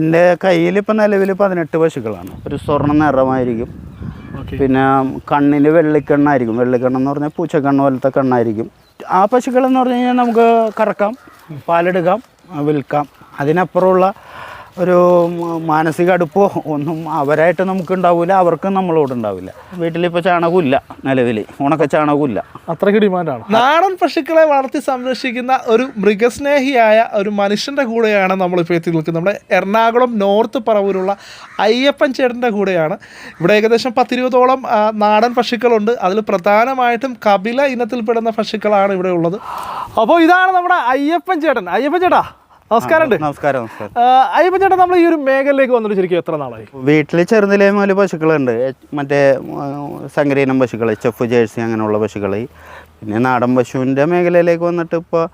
എന്റെ കയ്യിൽ ഇപ്പം നിലവിൽ പതിനെട്ട് പശുക്കളാണ്. ഒരു സ്വർണ നിറമായിരിക്കും. പിന്നെ കണ്ണിന് വെള്ളിക്കണ്ണായിരിക്കും. വെള്ളിക്കണ്ണെന്ന് പറഞ്ഞാൽ പൂച്ചക്കണ്ണ് പോലത്തെ കണ്ണായിരിക്കും. ആ പശുക്കളെന്ന് പറഞ്ഞു കഴിഞ്ഞാൽ നമുക്ക് കറക്കാം പാലെടുക്കാം വിൽക്കാം. അതിനപ്പുറമുള്ള ഒരു മാനസിക അടുപ്പോ ഒന്നും അവരായിട്ട് നമുക്ക് ഉണ്ടാവില്ല അവർക്കും നമ്മളോട് ഉണ്ടാവില്ല. വീട്ടിലിപ്പോൾ ചാണകമില്ല നിലവിൽ ഉണക്ക ചാണകമില്ല. അത്രയ്ക്ക് ഡിമാൻഡാണ്. നാടൻ പശുക്കളെ വളർത്തി സംരക്ഷിക്കുന്ന ഒരു മൃഗസ്നേഹിയായ ഒരു മനുഷ്യന്റെ കൂടെയാണ് നമ്മളിപ്പോൾ എത്തി നിൽക്കുന്നത്. നമ്മുടെ എറണാകുളം നോർത്ത് പറവൂരുള്ള അയ്യപ്പൻ ചേട്ടന്റെ കൂടെയാണ്. ഇവിടെ ഏകദേശം പത്തിരുപതോളം നാടൻ പശുക്കളുണ്ട്. അതിൽ പ്രധാനമായിട്ടും കപില ഇനത്തിൽപ്പെടുന്ന പശുക്കളാണ് ഇവിടെ ഉള്ളത്. അപ്പോൾ ഇതാണ് നമ്മുടെ അയ്യപ്പൻ ചേട്ടൻ. അയ്യപ്പൻ ചേട്ടാ നമസ്കാരമുണ്ട്. നമസ്കാരം നമസ്കാരം. അയ്യപ്പ ചേട്ടാ നമ്മൾ ഈ ഒരു മേഖലയിലേക്ക് വന്നിട്ട് ശരിക്കും എത്ര നാളായി? വീട്ടിൽ ചെറുതിലേ മുതൽ പശുക്കളുണ്ട്. മറ്റേ സങ്കരീനം പശുക്കൾ ചെഫ് ജേഴ്സി അങ്ങനെയുള്ള പശുക്കൾ പിന്നെ നാടൻ പശുവിന്റെ മേഖലയിലേക്ക് വന്നിട്ട് ഇപ്പോൾ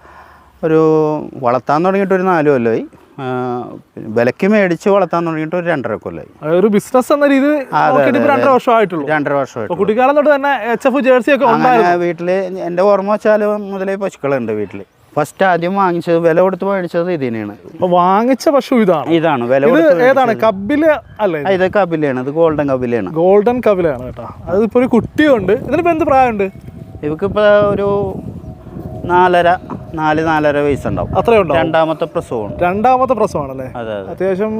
ഒരു വളർത്താൻ തുടങ്ങിയിട്ട് ഒരു നാല് കൊല്ലമായി വിലക്ക് മേടിച്ച് വളർത്താൻ തുടങ്ങിയിട്ട് ഒരു രണ്ടര കൊല്ലമായി ഒരു ബിസിനസ് എന്ന രീതി രണ്ടര വർഷമായിട്ടുള്ളൂ. രണ്ടര വർഷമായിട്ട് കുട്ടിക്കാലം തൊട്ട് തന്നെ എച്ച് എഫ് ജേഴ്സി ഒക്കെ വീട്ടിൽ എന്റെ ഓർമ്മ വെച്ചാൽ മുതലേ പശുക്കളുണ്ട് വീട്ടിൽ ഫസ്റ്റ് ആദ്യം വാങ്ങിച്ചത് വില കൊടുത്ത് മേടിച്ചത് ഇതിനാണ് വാങ്ങിച്ച പശു ഇതാണ്. ഇതാണ് വില ഏതാണ്? കബില അല്ലേ ഇത്. കബിലാണ് ഇത് ഗോൾഡൻ കബിലാണ് ഗോൾഡൻ കബിലാണ് കേട്ടോ. അതിപ്പോ ഒരു കുട്ടിയുണ്ട്. ഇതിനിപ്പോ എന്ത് പ്രായമുണ്ട്? ഇവക്കിപ്പോ ഒരു നാലര നാല് നാലര വയസ്സുണ്ടാവും. അത്രയുണ്ടോ രണ്ടാമത്തെ പ്രസവമാണ്. രണ്ടാമത്തെ പ്രസവമാണല്ലേ? അതെ അതെ. അത്യാവശ്യം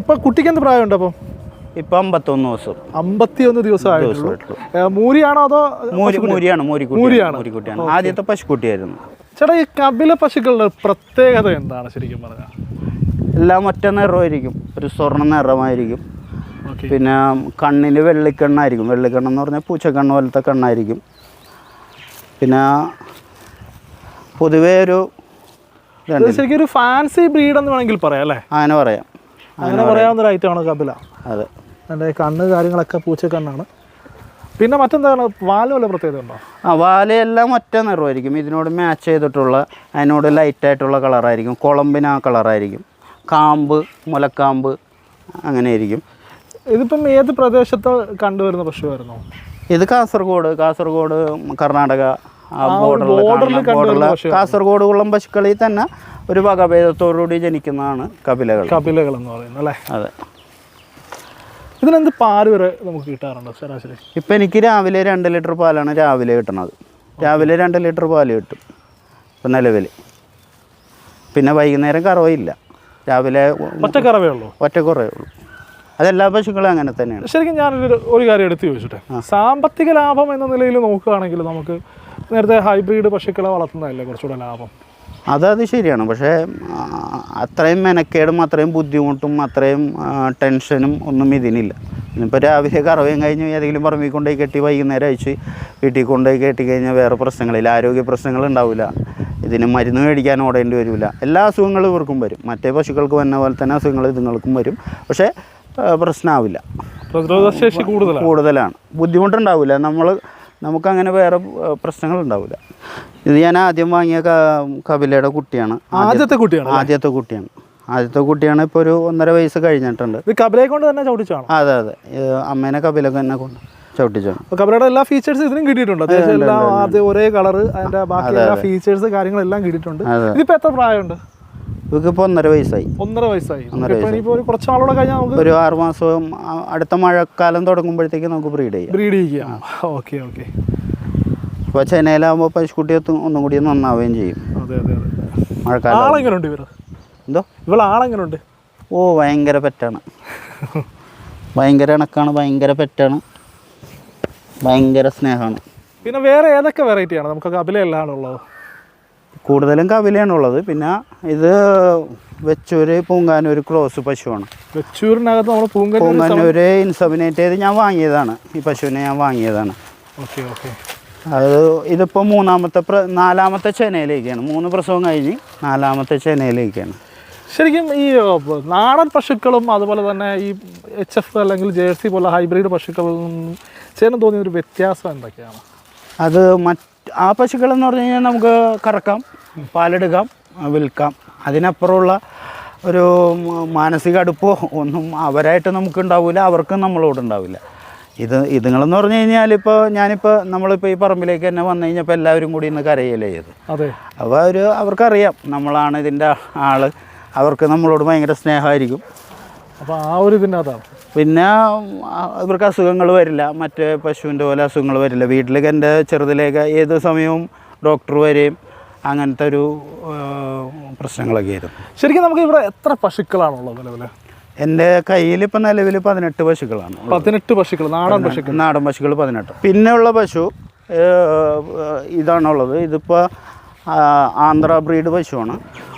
ഇപ്പൊ കുട്ടിക്ക് എന്ത് പ്രായമുണ്ട് അപ്പം? ഇപ്പൊ അമ്പത്തൊന്ന് ദിവസം. അമ്പത്തിയൊന്ന് ദിവസം മൂരിയാണോ അതോ മൂരി മൂരിയാണ്. മൂരിക്കുട്ടിയാണ്. ആദ്യത്തെ പശുക്കുട്ടിയായിരുന്നു. ചേട്ടാ ഈ കപില പശുക്കളുടെ പ്രത്യേകത എന്താണ് ശരിക്കും പറഞ്ഞാൽ എല്ലാം ഒറ്റ നിറമായിരിക്കും. ഒരു സ്വർണ നിറമായിരിക്കും. പിന്നെ കണ്ണിന് വെള്ളിക്കണ്ണായിരിക്കും. വെള്ളിക്കണ്ണെന്ന് പറഞ്ഞാൽ പൂച്ചക്കണ്ണ് പോലത്തെ കണ്ണായിരിക്കും. പിന്നെ പൊതുവേ ഒരു. ശരിക്കും ഒരു ഫാൻസി ബ്രീഡ് എന്ന് വേണമെങ്കിൽ പറയാം അല്ലേ? അങ്ങനെ പറയാം. അങ്ങനെ പറയാവുന്ന ഒരു ഐറ്റമാണ് കപില. അതെ. എന്റെ കണ്ണ് കാര്യങ്ങളൊക്കെ പൂച്ചക്കണ്ണാണ്. പിന്നെ മറ്റെന്താണ്? വാൽ വല്ല പ്രത്യേകത ഉണ്ടോ? ആ വാലയെല്ലാം ഒറ്റ നിറമായിരിക്കും. ഇതിനോട് മാച്ച് ചെയ്തിട്ടുള്ള അതിനോട് ലൈറ്റായിട്ടുള്ള കളറായിരിക്കും. കുളമ്പിന് ആ കളറായിരിക്കും. കാമ്പ് മുലക്കാമ്പ് അങ്ങനെ ആയിരിക്കും ഇതിപ്പം ഏത് പ്രദേശത്ത് കണ്ടുവരുന്ന പശുവായിരുന്നു? ഇത് കാസർഗോഡ്. കാസർഗോഡ് കർണാടക ആ ബോർഡറിൽ. കാസർഗോഡ് കുളം പശുക്കളിൽ തന്നെ ഒരു വകഭേദത്തോടുകൂടി ജനിക്കുന്നതാണ് കപിലകൾ. കപിലകൾ എന്ന് പറയുന്നത് അല്ലേ? അതെ. ഇതിനെന്ത് പാൽ വരെ നമുക്ക് കിട്ടാറുണ്ടോ ശരാശരി ഇപ്പം എനിക്ക് രാവിലെ രണ്ട് ലിറ്റർ പാലാണ് രാവിലെ കിട്ടണത്. രാവിലെ രണ്ട് ലിറ്റർ പാൽ കിട്ടും ഇപ്പം നിലവിൽ പിന്നെ വൈകുന്നേരം കറവയില്ല രാവിലെ ഒറ്റ ഒറ്റക്കറവേ ഉള്ളൂ? ഒറ്റ കുറവേ ഉള്ളൂ. അതെല്ലാ പശുക്കളും അങ്ങനെ തന്നെയാണ്. ശരിക്കും ഞാനൊരു ഒരു കാര്യം എടുത്തു ചോദിച്ചിട്ടെ. സാമ്പത്തിക ലാഭം എന്ന നിലയിൽ നോക്കുകയാണെങ്കിൽ നമുക്ക് നേരത്തെ ഹൈബ്രിഡ് പശുക്കളെ വളർത്തുന്നതല്ലേ കുറച്ചുകൂടെ ലാഭം? അതത് ശരിയാണ്. പക്ഷേ അത്രയും മെനക്കേടും അത്രയും ബുദ്ധിമുട്ടും അത്രയും ടെൻഷനും ഒന്നും ഇതിനില്ല. ഇനിയിപ്പോൾ രാവിലെ കറവയും കഴിഞ്ഞ് ഏതെങ്കിലും പറമ്പിൽ കൊണ്ടുപോയി കെട്ടി വൈകുന്നേരം അയച്ച് വീട്ടിൽ കൊണ്ടുപോയി കെട്ടി കഴിഞ്ഞാൽ വേറെ പ്രശ്നങ്ങളില്ല ആരോഗ്യ പ്രശ്നങ്ങൾ ഉണ്ടാവില്ല. ഇതിന് മരുന്ന് മേടിക്കാൻ ഓടേണ്ടി വരില്ല എല്ലാ അസുഖങ്ങളും ഇവർക്കും വരും. മറ്റേ പശുക്കൾക്ക് വന്ന പോലെ തന്നെ അസുഖങ്ങൾ ഇതുങ്ങൾക്കും വരും. പക്ഷേ പ്രശ്നമാവില്ല പ്രതിരോധശേഷി കൂടുതലാണ്. ബുദ്ധിമുട്ടുണ്ടാവില്ല. നമ്മൾ നമുക്കങ്ങനെ വേറെ പ്രശ്നങ്ങളുണ്ടാവില്ല ഇത് ഞാൻ ആദ്യം വാങ്ങിയ കപിലയുടെ കുട്ടിയാണ്. ആദ്യത്തെ കുട്ടിയാണ് ആദ്യത്തെ കുട്ടിയാണ്. ആദ്യത്തെ കുട്ടിയാണ് ഇപ്പോൾ ഒരു ഒന്നര വയസ്സ് കഴിഞ്ഞിട്ടുണ്ട്. ഇത് കബലയെ കൊണ്ട് തന്നെ ചവിട്ടിച്ചാണ് അതെ അതെ. അമ്മേനെ കപിലൊക്കെ തന്നെ കൊണ്ട് ചവിട്ടിച്ചാണ് കപിലയുടെ എല്ലാ ഫീച്ചേഴ്സും ഇതിനും കിട്ടിയിട്ടുണ്ട്. എല്ലാം ആദ്യം ഒരേ കളറ് അതിന്റെ ബാക്കി എല്ലാ ഫീച്ചേഴ്സ് കാര്യങ്ങളെല്ലാം കിട്ടിയിട്ടുണ്ട്. ഇതിപ്പോ എത്ര പ്രായമുണ്ട്? ഇവക്കിപ്പോ ഒന്നര വയസ്സായി. ഒന്നര വയസ്സായി. കുറച്ച് നാളോടെ കഴിഞ്ഞാൽ നമുക്ക് ഒരു ആറ് മാസം അടുത്ത മഴക്കാലം തുടങ്ങുമ്പോഴത്തേക്ക് നമുക്ക് ബ്രീഡ് ചെയ്യാം. ബ്രീഡ് ചെയ്യാം. Okay okay. ഇപ്പോൾ ചെന്നൈയിലാകുമ്പോൾ പശുക്കുട്ടിയത്ത് ഒന്നും കൂടി നന്നാവുകയും ചെയ്യും. മഴക്കാലം. എന്തോ? ആളെങ്ങനെയുണ്ട് ഓ ഭയങ്കര പെറ്റാണ്. ഭയങ്കര ഇണക്കാണ് ഭയങ്കര പെറ്റാണ്. ഭയങ്കര സ്നേഹമാണ് പിന്നെ വേറെ ഏതൊക്കെ വെറൈറ്റിയാണ് നമുക്ക് കബിലയെല്ലാം കൂടുതലും കവിലയാണ് ഉള്ളത്. പിന്നെ ഇത് വെച്ചൂര് പൂങ്കാനൂർ ക്രോസ് പശുവാണ്. വെച്ചൂരിനകത്ത് നമ്മൾ പൂങ്കാനൂര് പൂങ്കാനൂർ ഇൻസമിനേറ്റ് ചെയ്ത് ഞാൻ വാങ്ങിയതാണ്. ഈ പശുവിനെ ഞാൻ വാങ്ങിയതാണ്. Okay okay. അത് ഇതിപ്പോൾ മൂന്നാമത്തെ പ്ര നാലാമത്തെ ചെനയിലേക്കാണ് മൂന്ന് പ്രസവം കഴിഞ്ഞ് നാലാമത്തെ ചെനയിലേക്കാണ് ശരിക്കും ഈ നാടൻ പശുക്കളും അതുപോലെ തന്നെ ഈ എച്ച് എഫ് അല്ലെങ്കിൽ ജേഴ്സി പോലെ ഹൈബ്രിഡ് പശുക്കളും ചേട്ടന് തോന്നിയ ഒരു വ്യത്യാസം എന്തൊക്കെയാണ്? അത് മറ്റ് ആ പശുക്കളെന്ന് പറഞ്ഞു കഴിഞ്ഞാൽ നമുക്ക് കറക്കാം പാലെടുക്കാം വിൽക്കാം. അതിനപ്പുറമുള്ള ഒരു മാനസിക അടുപ്പോ ഒന്നും അവരായിട്ട് നമുക്ക് ഉണ്ടാവില്ല അവർക്കും നമ്മളോട് ഉണ്ടാവില്ല ഇത് ഇതുങ്ങളെന്ന് പറഞ്ഞു കഴിഞ്ഞാൽ ഇപ്പോൾ ഞാനിപ്പോൾ നമ്മളിപ്പോൾ ഈ പറമ്പിലേക്ക് തന്നെ വന്നു കഴിഞ്ഞപ്പോൾ എല്ലാവരും കൂടി ഇന്ന് കരയല്ലേ ചെയ്ത് അതെ. അപ്പോൾ അവർ അവർക്കറിയാം നമ്മളാണ് ഇതിന്റെ ആൾ. അവർക്ക് നമ്മളോട് ഭയങ്കര സ്നേഹമായിരിക്കും. അപ്പോൾ ആ ഒരു ഇതിനകത്താണ് പിന്നെ ഇവർക്ക് അസുഖങ്ങൾ വരില്ല. മറ്റേ പശുവിന്റെ പോലെ അസുഖങ്ങൾ വരില്ല. വീട്ടിലേക്ക് എന്റെ ചെറുതിലേക്ക് ഏത് സമയവും ഡോക്ടർ വരെയും അങ്ങനത്തെ ഒരു പ്രശ്നങ്ങളൊക്കെ ആയിരുന്നു. ശരിക്കും നമുക്ക് ഇവിടെ എത്ര പശുക്കളാണുള്ളത് നിലവിൽ എന്റെ കയ്യിൽ ഇപ്പം നിലവിൽ പതിനെട്ട് പശുക്കളാണ്. പതിനെട്ട് പശുക്കൾ നാടൻ പശുക്കൾ. നാടൻ പശുക്കൾ പതിനെട്ട്. പിന്നെയുള്ള പശു ഇതാണുള്ളത്. ഇതിപ്പോൾ ആന്ധ്ര ബ്രീഡ് പശുവാണ്.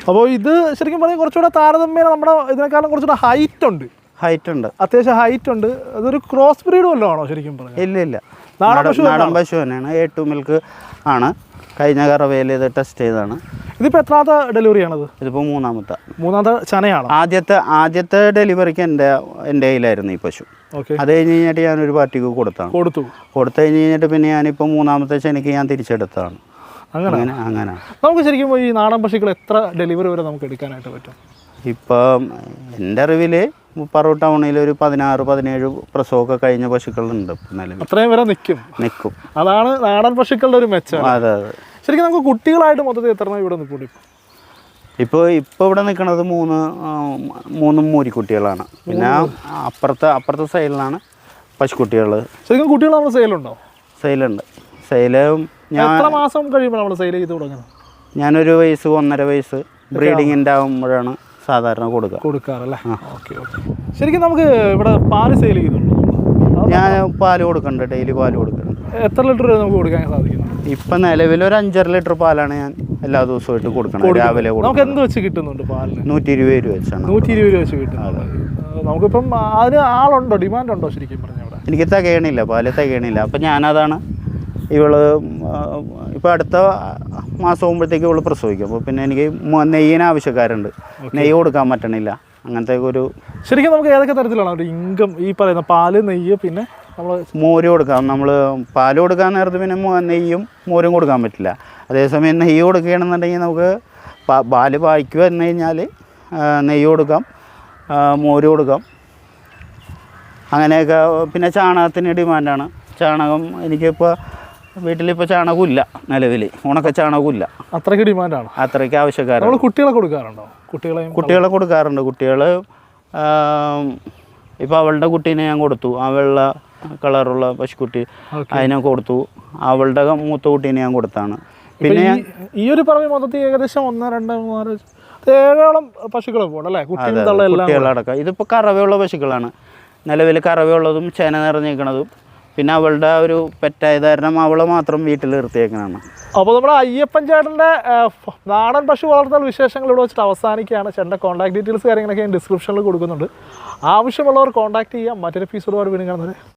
അപ്പോൾ ഇത് ശരിക്കും പറഞ്ഞാൽ കുറച്ചുകൂടെ താരതമ്യേന നമ്മുടെ ഇതിനേക്കാളും കുറച്ചുകൂടെ ഹൈറ്റ് ഉണ്ട്. ഹൈറ്റ് ഉണ്ട്. അത്യാവശ്യം ഹൈറ്റ് ഉണ്ട്. അതൊരു ക്രോസ് ബ്രീഡ് വല്ലതും ആണോ ശരിക്കും പറഞ്ഞാൽ? ഇല്ല ഇല്ല. നാടൻ പശു തന്നെയാണ്. എ ടു മിൽക്ക് ആണ്. കഴിഞ്ഞ കറവയിൽ ഇത് ടെസ്റ്റ് ചെയ്തതാണ്. ഇതിപ്പോൾ എത്രാമത്തെ ഡെലിവറി ആണത്? ഇതിപ്പോൾ മൂന്നാമത്തെ. മൂന്നാമത്തെ ചനയാണ്? ആദ്യത്തെ ആദ്യത്തെ ഡെലിവറിക്ക് എന്റെ എന്റെ കയ്യിലായിരുന്നു ഈ പശു. അത് കഴിഞ്ഞ് കഴിഞ്ഞിട്ട് ഞാൻ ഒരു പാർട്ടിക്ക് കൊടുത്താണ്. കൊടുത്തു. കൊടുത്തു കഴിഞ്ഞ് കഴിഞ്ഞിട്ട് പിന്നെ ഞാനിപ്പോൾ മൂന്നാമത്തെ ചെനിക്ക് ഞാൻ തിരിച്ചെടുത്താണ് അങ്ങനെ? അങ്ങനെ നമുക്ക് ശരിക്കും ഈ നാടൻ പശുക്കൾ എത്ര ഡെലിവറി വരെ നമുക്ക് എടുക്കാനായിട്ട് പറ്റും? ഇപ്പം എന്റെ അറിവിൽ പറവൂർ ടൗണിൽ ഒരു പതിനാറ് പതിനേഴ് പ്രസവമൊക്കെ കഴിഞ്ഞ പശുക്കളുണ്ട് നിലവിൽ. അത്രയും വരെ നിൽക്കും നിൽക്കും അതാണ് നാടൻ പശുക്കളുടെ ഒരു മെച്ചം. അതെ അതെ. ശരിക്കും നമുക്ക് കുട്ടികളായിട്ട് മൊത്തത്തിൽ എത്ര ഇവിടെ നിൽക്കൂടി ഇപ്പോൾ ഇപ്പോൾ ഇവിടെ നിൽക്കുന്നത് മൂന്ന് മൂന്നും മൂരിക്കുട്ടികളാണ്. പിന്നെ അപ്പുറത്തെ അപ്പുറത്തെ സൈഡിലാണ് പശുക്കുട്ടികൾ ശരിക്കും കുട്ടികൾ നമ്മൾ സെയിലുണ്ടോ സെയിലുണ്ട്. സെയിലും ഞാൻ എത്ര മാസം കഴിയുമ്പോൾ നമ്മൾ സെയിൽ ചെയ്ത് തുടങ്ങണം ഞാനൊരു വയസ്സ് ഒന്നര വയസ്സ് ബ്രീഡിങ്ങിന്റെ ആകുമ്പോഴാണ് സാധാരണ കൊടുക്കുക. കൊടുക്കാറല്ലേ ഓക്കെ ഓക്കെ. ശരിക്കും നമുക്ക് ഇവിടെ പാൽ സെയിൽ ചെയ്യുന്നുണ്ടോ? ഞാൻ പാൽ കൊടുക്കണ്ട ഡെയിലി പാൽ കൊടുക്കുന്നുണ്ട് എത്ര ലിറ്റർ വരെ നമുക്ക് കൊടുക്കാൻ സാധിക്കും ഇപ്പം നിലവിൽ ഒരു അഞ്ചര ലിറ്റർ പാലാണ് ഞാൻ എല്ലാ ദിവസമായിട്ട് കൊടുക്കണം രാവിലെ നമുക്ക് എന്ത് വെച്ച് കിട്ടുന്നുണ്ട് പാലിന്? നൂറ്റി ഇരുപത് രൂപ വെച്ചാണ്. നൂറ്റി ഇരുപത് രൂപ വെച്ച് കിട്ടുന്നത് നമുക്കിപ്പം അതിന് ആളുണ്ടോ? ഡിമാൻഡ് ഉണ്ടോ ശരിക്കും പറഞ്ഞ ഇവിടെ എനിക്ക് തികയണില്ല പാൽ തികയണില്ല. അപ്പം ഞാനതാണ് ഇവൾ ഇപ്പോൾ അടുത്ത മാസം ആകുമ്പോഴത്തേക്ക് ഇവൾ പ്രസവിക്കും. അപ്പോൾ പിന്നെ എനിക്ക് നെയ്യിന് ആവശ്യക്കാരുണ്ട്. നെയ്യ് കൊടുക്കാൻ പറ്റണില്ല. അങ്ങനത്തെ ഒരു ശരിക്കും നമുക്ക് ഏതൊക്കെ തരത്തിലാണ് ഒരു ഇൻകം ഈ പറയുന്ന പാൽ നെയ്യ് പിന്നെ നമ്മൾ മോര് കൊടുക്കാം. നമ്മൾ പാൽ കൊടുക്കാൻ നേരത്ത് പിന്നെ നെയ്യും മോരും കൊടുക്കാൻ പറ്റില്ല. അതേസമയം നെയ്യ് കൊടുക്കുകയാണെന്നുണ്ടെങ്കിൽ നമുക്ക് പാ- പാൽ പായ്ക്കുക എന്ന് കഴിഞ്ഞാൽ നെയ്യ് കൊടുക്കാം മോര് കൊടുക്കാം. അങ്ങനെയൊക്കെ പിന്നെ ചാണകത്തിന് ഡിമാൻഡാണ്. ചാണകം എനിക്കിപ്പോൾ വീട്ടിലിപ്പോൾ ചാണകമില്ല നിലവിൽ ഉണക്ക ചാണകമില്ല. അത്രയ്ക്ക് ഡിമാൻഡാണ്? അത്രയ്ക്ക് ആവശ്യക്കാരാണ്. നമ്മൾ കുട്ടികളെ കൊടുക്കാറുണ്ടോ? കുട്ടികളെ കുട്ടികളെ കൊടുക്കാറുണ്ട്. കുട്ടികൾ ഇപ്പോൾ അവളുടെ കുട്ടീനെ ഞാൻ കൊടുത്തു. ആ വെള്ള കളറുള്ള പശുക്കുട്ടി. അതിനെ കൊടുത്തു. അവളുടെ മൂത്ത കുട്ടീനെ ഞാൻ കൊടുത്താണ്. പിന്നെ ഈ- ഒരു പറമ്പ് മൊത്തത്തിൽ ഏകദേശം ഒന്ന് രണ്ട് മൂന്നാൽ ഏഴോളം പശുക്കളെ പോകണം അല്ലേ? കുട്ടിയും തള്ള എല്ലാം കൂടെ. കുട്ടികളടക്കം ഇതിപ്പോൾ കറവയുള്ള പശുക്കളാണ്. നിലവിൽ കറവയുള്ളതും ചേന നിറഞ്ഞേക്കണതും പിന്നെ അവളുടെ ഒരു പെറ്റായത് കാരണം അവളെ മാത്രം വീട്ടിൽ നിർത്തിയേക്കുന്നതാണ് അപ്പോൾ നമ്മുടെ അയ്യപ്പൻ ചേട്ടന്റെ നാടൻ പശു വളർത്തൽ വിശേഷങ്ങൾ ഇവിടെ വെച്ചിട്ട് അവസാനിക്കുകയാണ്. ചേട്ടന്റെ കോൺടാക്ട് ഡീറ്റെയിൽസ് കാര്യങ്ങളൊക്കെ ഞാൻ ഡിസ്ക്രിപ്ഷനിൽ കൊടുക്കുന്നുണ്ട്. ആവശ്യമുള്ളവർ കോൺടാക്ട് ചെയ്യാം മറ്റൊരു എപ്പിസോഡ് വീണ്ടും കാണുന്നത്